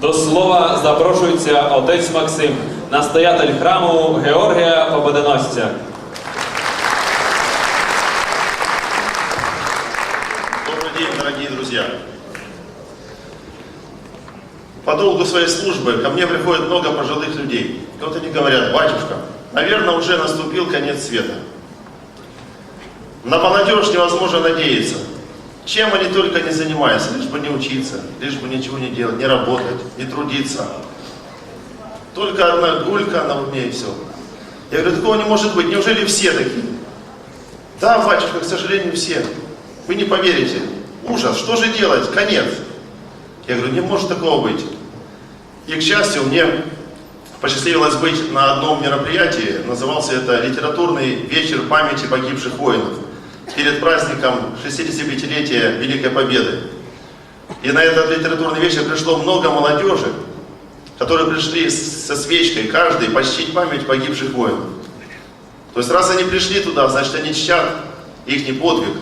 До слова запрошується отець Максим, настоятель храму Георгія Победоносця. Добрый день, дорогие друзья. По долгу своей службы ко мне приходит много пожилых людей. И вот они говорят, батюшка, наверное, уже наступил конец света. На молодежь невозможно надеяться. Чем они только не занимаются, лишь бы не учиться, лишь бы ничего не делать, не работать, не трудиться. Только одна гулька на уме и все. Я говорю, такого не может быть, неужели все такие? Да, батюшка, к сожалению, все. Вы не поверите. Ужас, что же делать? Конец. Я говорю, не может такого быть. И, к счастью, мне посчастливилось быть на одном мероприятии, назывался это «Литературный вечер памяти погибших воинов» перед праздником 65-летия Великой Победы. И на этот литературный вечер пришло много молодежи, которые пришли со свечкой, каждый, почтить память погибших воинов. То есть раз они пришли туда, значит они чтят их подвиг.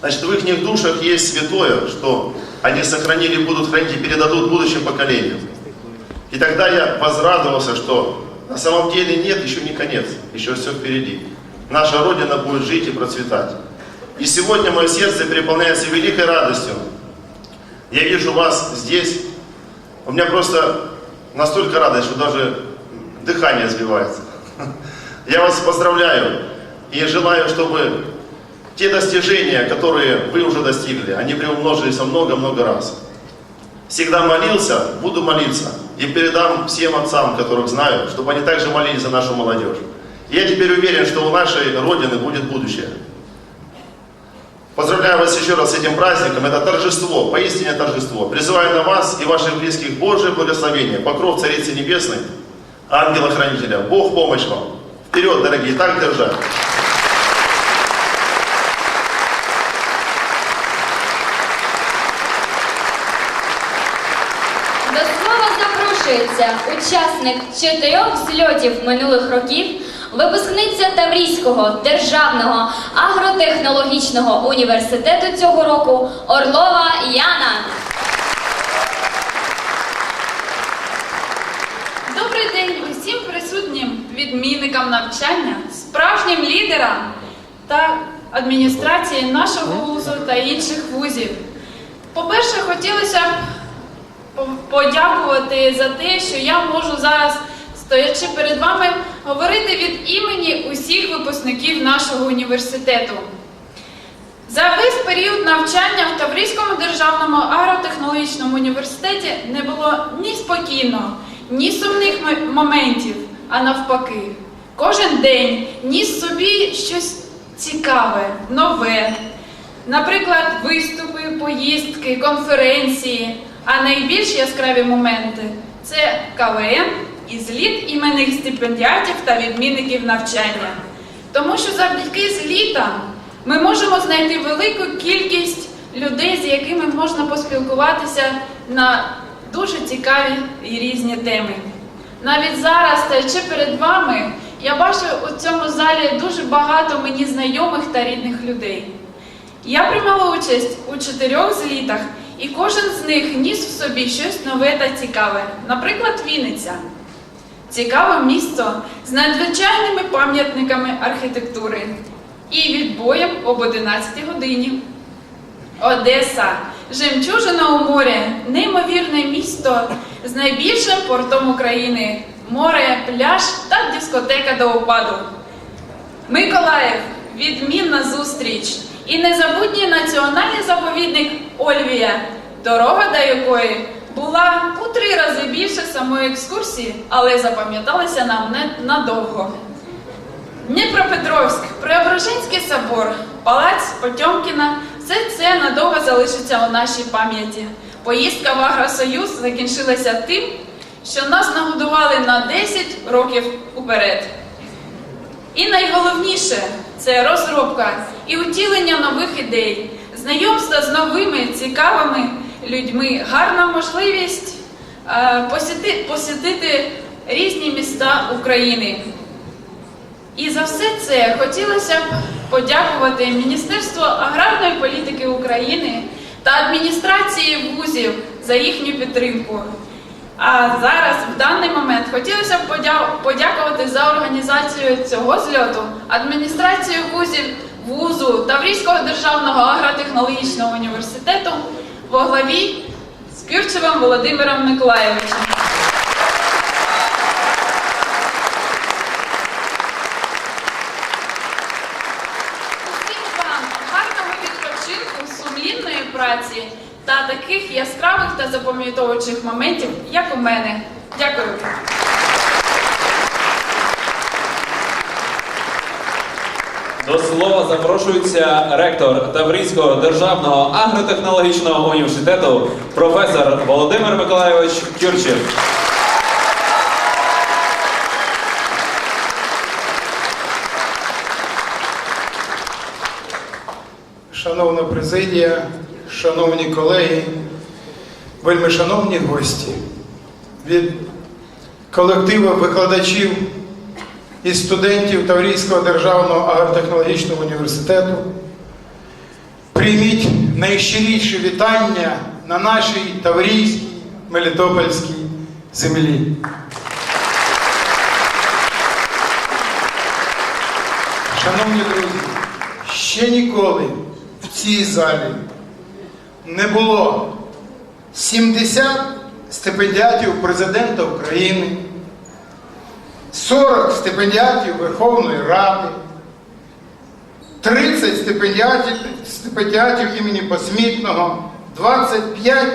Значит, в их душах есть святое, что они сохранили, будут хранить и передадут будущим поколениям. И тогда я возрадовался, что на самом деле нет, еще не конец, еще все впереди. Наша Родина будет жить и процветать. И сегодня мое сердце переполняется великой радостью. Я вижу вас здесь. У меня просто настолько радость, что даже дыхание сбивается. Я вас поздравляю и желаю, чтобы те достижения, которые вы уже достигли, они приумножились много-много раз. Всегда молился, буду молиться и передам всем отцам, которых знаю, чтобы они также молились за нашу молодежь. Я теперь уверен, что у нашей Родины будет будущее. Поздравляю вас еще раз с этим праздником. Это торжество, поистине торжество. Призываю на вас и ваших близких Божие благословение, покров Царицы Небесной, ангела-хранителя. Бог помощь вам. Вперед, дорогие, так держать. До слова запрошується учасник чотирьох зльотів минулих років, Випускниця Таврійського державного агротехнологічного університету цього року Орлова Яна. Добрий день усім присутнім відмінникам навчання, справжнім лідерам та адміністрації нашого вузу та інших вузів. По-перше, хотілося б подякувати за те, що я можу зараз, стоячи перед вами, говорити від імені усіх випускників нашого університету. За весь період навчання в Таврійському державному агротехнологічному університеті не було ні спокійно, ні сумних моментів, а навпаки. Кожен день ніс собі щось цікаве, нове. Наприклад, виступи, поїздки, конференції. А найбільш яскраві моменти це КВН і зліт іменних стипендіатів та відмінників навчання. Тому що завдяки злітам ми можемо знайти велику кількість людей, з якими можна поспілкуватися на дуже цікаві і різні теми. Навіть зараз, стоячи перед вами, я бачу у цьому залі дуже багато мені знайомих та рідних людей. Я приймала участь у чотирьох злітах, і кожен з них ніс в собі щось нове та цікаве. Наприклад, Вінниця. Цікаве місто з надзвичайними пам'ятниками архітектури і відбоєм об 11 годині. Одеса, жемчужина у морі, неймовірне місто з найбільшим портом України, море, пляж та дискотека до упаду. Миколаїв, відмінна зустріч і незабутній національний заповідник Ольвія, дорога до якої була у три рази більше самої екскурсії, але запам'яталася нам не надовго. Дніпропетровськ, Преображенський собор, палац Потьомкіна все це надовго залишиться у нашій пам'яті. Поїздка в Агросоюз закінчилася тим, що нас нагодували на 10 років уперед. І найголовніше це розробка і утілення нових ідей, знайомство з новими цікавими людьми, гарна можливість е, посіти, посітити різні міста України. І за все це хотілося б подякувати Міністерству аграрної політики України та адміністрації вузів за їхню підтримку. А зараз, в даний момент, хотілося б подякувати за організацію цього зльоту адміністрацію вузів вузу Таврійського державного агротехнологічного університету во главі з Кюрчевим Володимиром Миколаєвичем. Усім вам гарного відпочинку, сумлінної праці та таких яскравих та запам'ятовуючих моментів, як у мене. Дякую. До слова запрошується ректор Таврійського державного агротехнологічного університету, професор Володимир Миколайович Кюрчев. Шановна президія, шановні колеги, вельми шановні гості, від колективу викладачів і студентів Таврійського державного агротехнологічного університету прийміть найщиріші вітання на нашій Таврійській Мелітопольській землі. Шановні друзі, ще ніколи в цій залі не було 70 стипендіатів президента України, 40 стипендіатів Верховної Ради, 30 стипендіатів, стипендіатів імені Посмітного, 25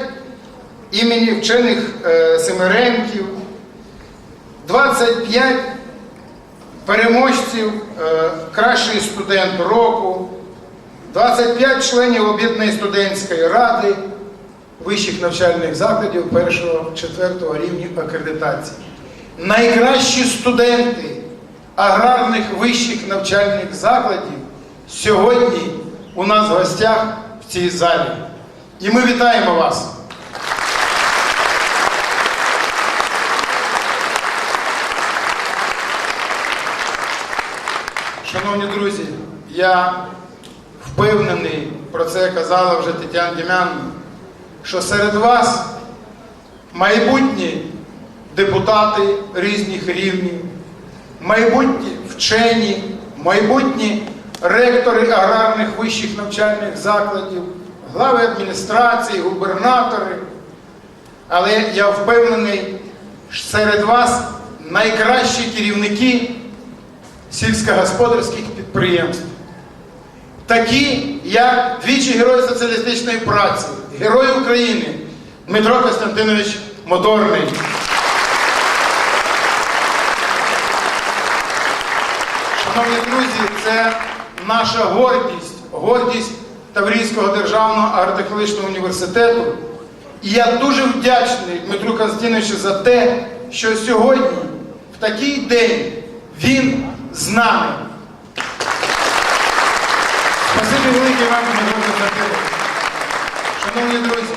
імені вчених е, Семеренків, 25 переможців е, кращий студент року, 25 членів об'єднаної студентської ради вищих навчальних закладів 1-4 рівня акредитації. Найкращі студенти аграрних вищих навчальних закладів сьогодні у нас в гостях в цій залі. І ми вітаємо вас. Шановні друзі, я впевнений, про це казала вже Тетяна Дім'ян, що серед вас майбутні депутати різних рівнів, майбутні вчені, майбутні ректори аграрних вищих навчальних закладів, глави адміністрації, губернатори. Але я впевнений, що серед вас найкращі керівники сільськогосподарських підприємств. Такі, як двічі Герой соціалістичної праці, Герой України Дмитро Костянтинович Моторний. Шановні друзі, це наша гордість, гордість Таврійського державного агротехнологічного університету. І я дуже вдячний Дмитру Константиновичу за те, що сьогодні, в такий день, він з нами. Спасибі велике вам, Дмитро Константинович. Шановні друзі,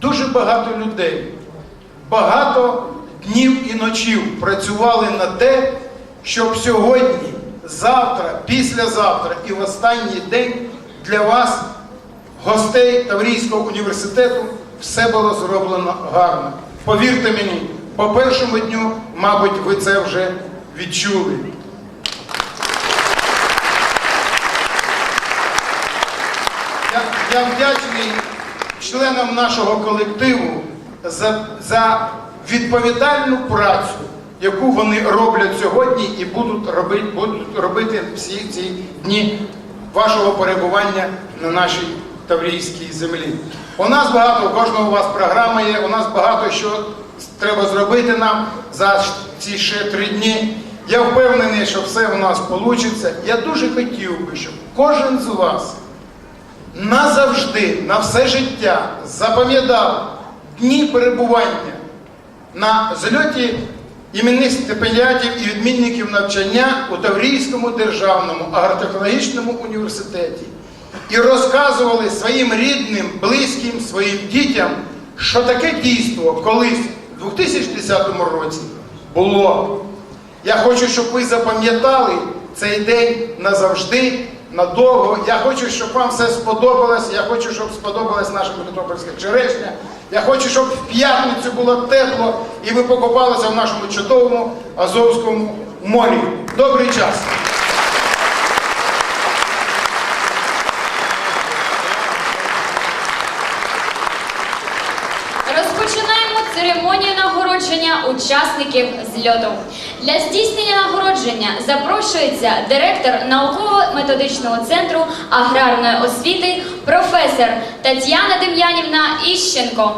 дуже багато людей, багато днів і ночів працювали на те, щоб сьогодні, завтра, післязавтра і в останній день для вас, гостей Таврійського університету, все було зроблено гарно. Повірте мені, по першому дню, мабуть, ви це вже відчули. Я, я вдячний членам нашого колективу за, за відповідальну працю, яку вони роблять сьогодні і будуть робити, будуть робити всі ці дні вашого перебування на нашій Таврійській землі. У нас багато, у кожного у вас програма є, у нас багато що треба зробити нам за ці ще три дні. Я впевнений, що все у нас вийде. Я дуже хотів би, щоб кожен з вас назавжди, на все життя запам'ятав дні перебування на зльоті іменних стипендіатів і відмінників навчання у Таврійському державному агротехнологічному університеті і розказували своїм рідним, близьким, своїм дітям, що таке дійство колись у 2010 році було. Я хочу, щоб ви запам'ятали цей день назавжди, надовго. Я хочу, щоб вам все сподобалось. Я хочу, щоб сподобалась наша Мелітопольська черешня. Я хочу, щоб в п'ятницю було тепло і ви покупалися в нашому чудовому Азовському морі. Добрий час! Розпочинаємо церемонію нагородження учасників зльоту. Для здійснення нагородження запрошується директор науково-методичного центру аграрної освіти, професор Тетяна Дем'янівна Іщенко.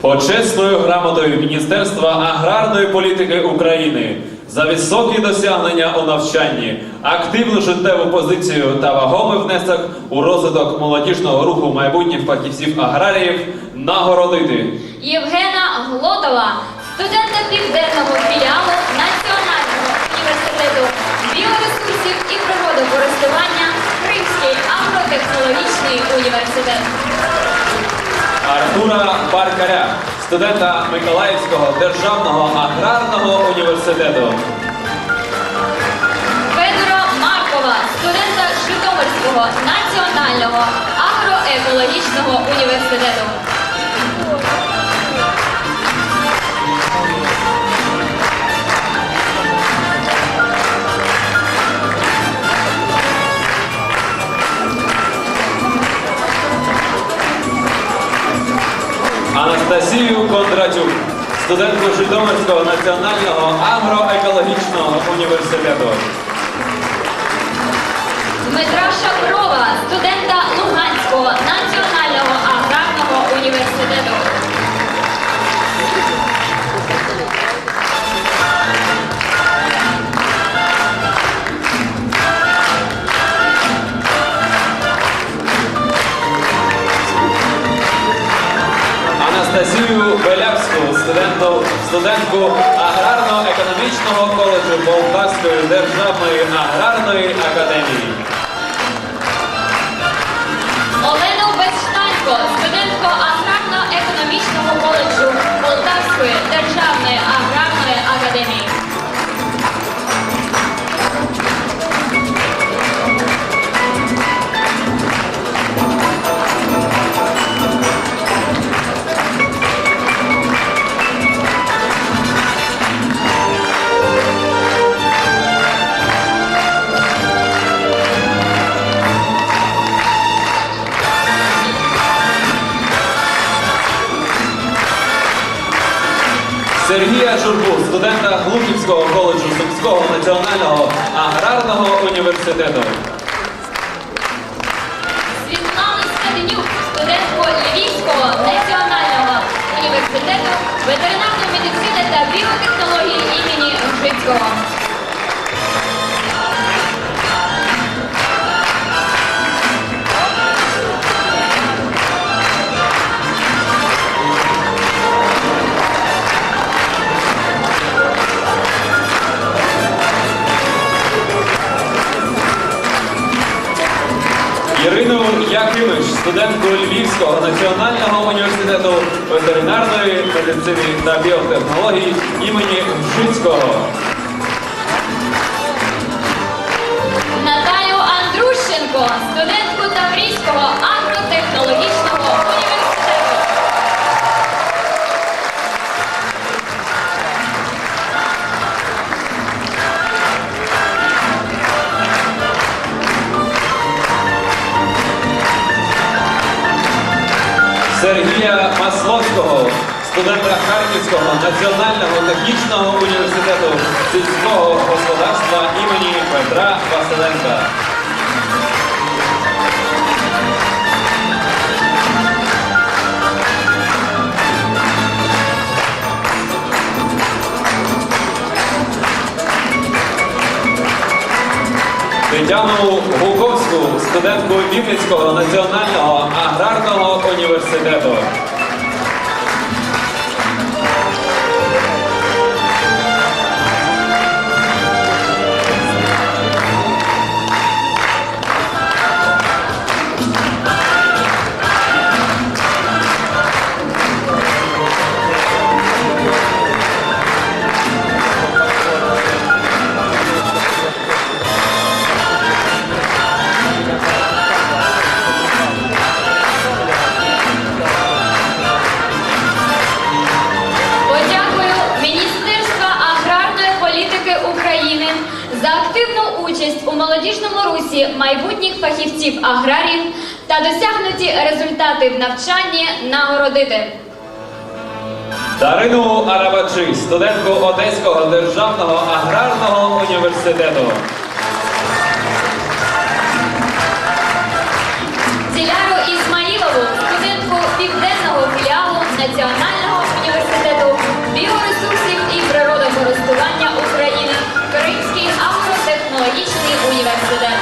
Почесною грамотою Міністерства аграрної політики України за високі досягнення у навчанні, активну життєву позицію та вагомий внесок у розвиток молодіжного руху майбутніх фахівців аграріїв нагородити. Євгена Глотова, студента південного філіалу університету біоресурсів і природокористування Кримський агротехнологічний університет. Артура Баркаря, студента Миколаївського державного аграрного університету. Федора Маркова, студента Житомирського національного агроекологічного університету. Анастасію Кондратюк, студентку Житомирського національного агроекологічного університету. Студентку аграрно-економічного коледжу Полтавської державної аграрної академії. Олену Безштанько, студентку аграрно-економічного коледжу Полтавської державної Сергія Журбу, студента Глухівського коледжу Сумського національного аграрного університету. Світлана Стаденюк, студентку Львівського національного університету ветеринарної медицини та біотехнології імені Ружицького. Якимич, студентку Львівського національного університету ветеринарної медицини та біотехнології імені Жицького. Наталю Андрущенко, студентку Таврійського агротехнологічного Сергія Масловського, студента Харківського національного технічного університету сільського господарства імені Петра Василенка. Тетяну Гуковську, студентку Вінницького національного аграрного університету. за активну участь у молодіжному русі майбутніх фахівців аграрів та досягнуті результати в навчанні нагородити. Дарину Арабаджи, студентку Одеського державного аграрного університету. Діляру Ісмаїлову, студентку південного філіалу Національного. Агротехнологічний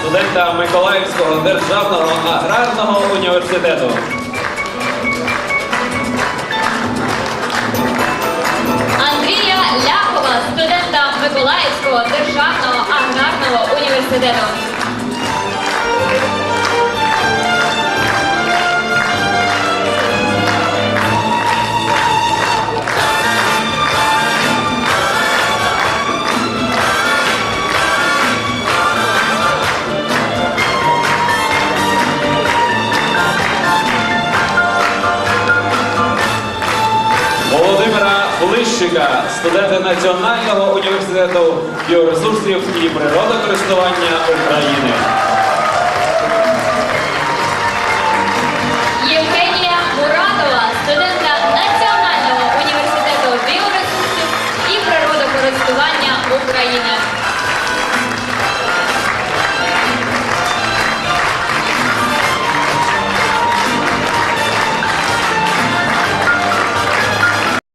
студента Миколаївського державного аграрного університету. Андрія Ляхова, студента Миколаївського державного аграрного університету. Блищика, студента Національного університету біоресурсів і природокористування України. Євгенія Муратова, студентка Національного університету біоресурсів і природокористування України.